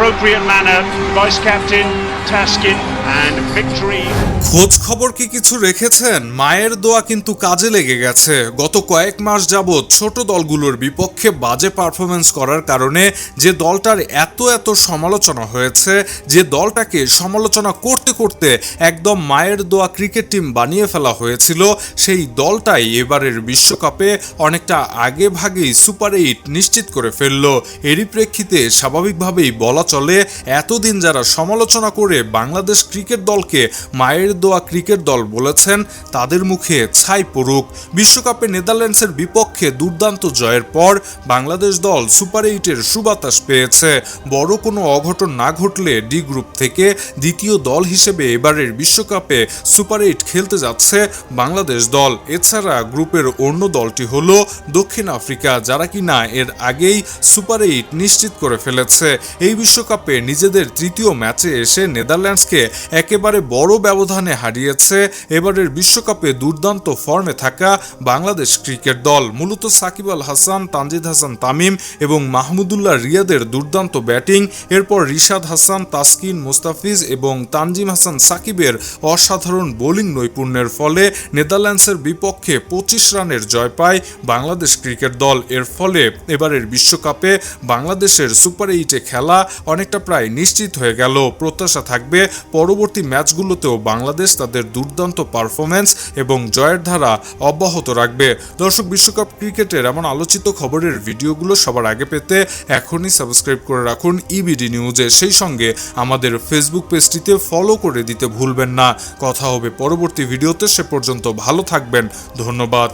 appropriate manner. Vice Captain Taskin. খোঁজ খবর কি কিছু রেখেছেন? মায়ের দোয়া কিন্তু কাজে লেগে গেছে। গত কয়েক মাস যাবৎ ছোট দলগুলোর বিপক্ষে বাজে পারফরমেন্স করার কারণে যে দলটার এত এত সমালোচনা হয়েছে, যে দলটাকে সমালোচনা করতে করতে একদম মায়ের দোয়া ক্রিকেট টিম বানিয়ে ফেলা হয়েছিল, সেই দলটাই এবারের বিশ্বকাপে অনেকটা আগে ভাগেই সুপার এইট নিশ্চিত করে ফেলল। এরই প্রেক্ষিতে স্বাভাবিকভাবেই বলা চলে, এতদিন যারা সমালোচনা করে বাংলাদেশ ক্রিকেট দলকে মায়ের দোয়া ক্রিকেট দল বলেছেন, তাদের মুখে ছাই পড়ুক। বিশ্বকাপে নেদারল্যান্ডসের বিপক্ষে দুর্দান্ত জয়ের পর বাংলাদেশ দল সুপার এইটের সুবাতাস পেয়েছে। বড় কোনো অঘটন না ঘটলে ডি গ্রুপ থেকে দ্বিতীয় দল হিসেবে এবারের বিশ্বকাপে সুপার এইট খেলতে যাচ্ছে বাংলাদেশ দল। এছাড়া গ্রুপের অন্য দলটি হল দক্ষিণ আফ্রিকা, যারা কিনা এর আগেই সুপার এইট নিশ্চিত করে ফেলেছে। এই বিশ্বকাপে নিজেদের তৃতীয় ম্যাচে এসে নেদারল্যান্ডসকে একেবারে বড় ব্যবধানে হারিয়েছে এবারের বিশ্বকাপে দুর্দান্ত ফর্মে থাকা বাংলাদেশ ক্রিকেট দল। মূলত সাকিব আল হাসান, তানজিদ হাসান তামিম এবং মাহমুদুল্লাহ রিয়াদের দুর্দান্ত ব্যাটিং, এরপর রিশাদ হাসান, তাসকিন মুস্তাফিজ এবং তানজিম হাসান সাকিবের অসাধারণ বোলিং নৈপুণ্যের ফলে নেদারল্যান্ডসের বিপক্ষে পঁচিশ রানের জয় পায় বাংলাদেশ ক্রিকেট দল। এর ফলে এবারের বিশ্বকাপে বাংলাদেশের সুপার এইটে খেলা অনেকটা প্রায় নিশ্চিত হয়ে গেল। প্রত্যাশা থাকবে পরবর্তী ম্যাচগুলোতেও বাংলাদেশ তাদের দুর্দান্ত পারফরমেন্স এবং জয়ের ধারা অব্যাহত রাখবে। দর্শক, বিশ্বকাপ ক্রিকেটের এমন আলোচিত খবরের ভিডিওগুলো সবার আগে পেতে এখনই সাবস্ক্রাইব করে রাখুন ইবিডি নিউজে সেই সঙ্গে আমাদের ফেসবুক পেজটিতে ফলো করে দিতে ভুলবেন না। কথা হবে পরবর্তী ভিডিওতে। সে পর্যন্ত ভালো থাকবেন। ধন্যবাদ।